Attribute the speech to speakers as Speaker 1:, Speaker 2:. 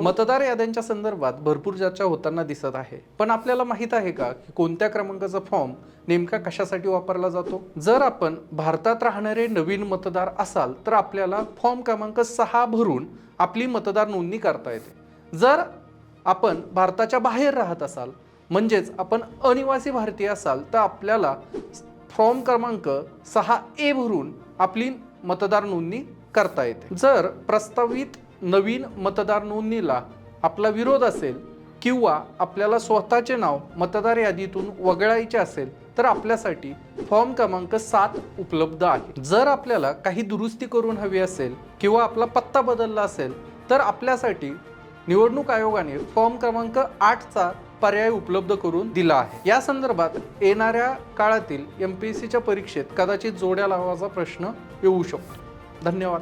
Speaker 1: मतदार याद्यांच्या संदर्भात भरपूर चर्चा होताना दिसत आहे. पण आपल्याला माहीत आहे का की कोणत्या क्रमांकाचा फॉर्म नेमका कशासाठी वापरला जातो? जर आपण भारतात राहणारे नवीन मतदार असाल तर आपल्याला फॉर्म क्रमांक सहा भरून आपली मतदार नोंदणी करता येते. जर आपण भारताच्या बाहेर राहत असाल म्हणजेच आपण अनिवासी भारतीय असाल तर आपल्याला फॉर्म क्रमांक सहा ए भरून आपली मतदार नोंदणी करता येते. जर प्रस्तावित नवीन मतदार नोंदणीला आपला विरोध असेल किंवा आपल्याला स्वतःचे नाव मतदार यादीतून वगळायचे असेल तर आपल्यासाठी फॉर्म क्रमांक सात उपलब्ध आहे. जर आपल्याला काही दुरुस्ती करून हवी असेल किंवा आपला पत्ता बदलला असेल तर आपल्यासाठी निवडणूक आयोगाने फॉर्म क्रमांक आठचा पर्याय उपलब्ध करून दिला आहे. या संदर्भात येणाऱ्या काळातील एम पी एस सीच्या परीक्षेत कदाचित जोड्या लावायचा प्रश्न येऊ शकतो. धन्यवाद.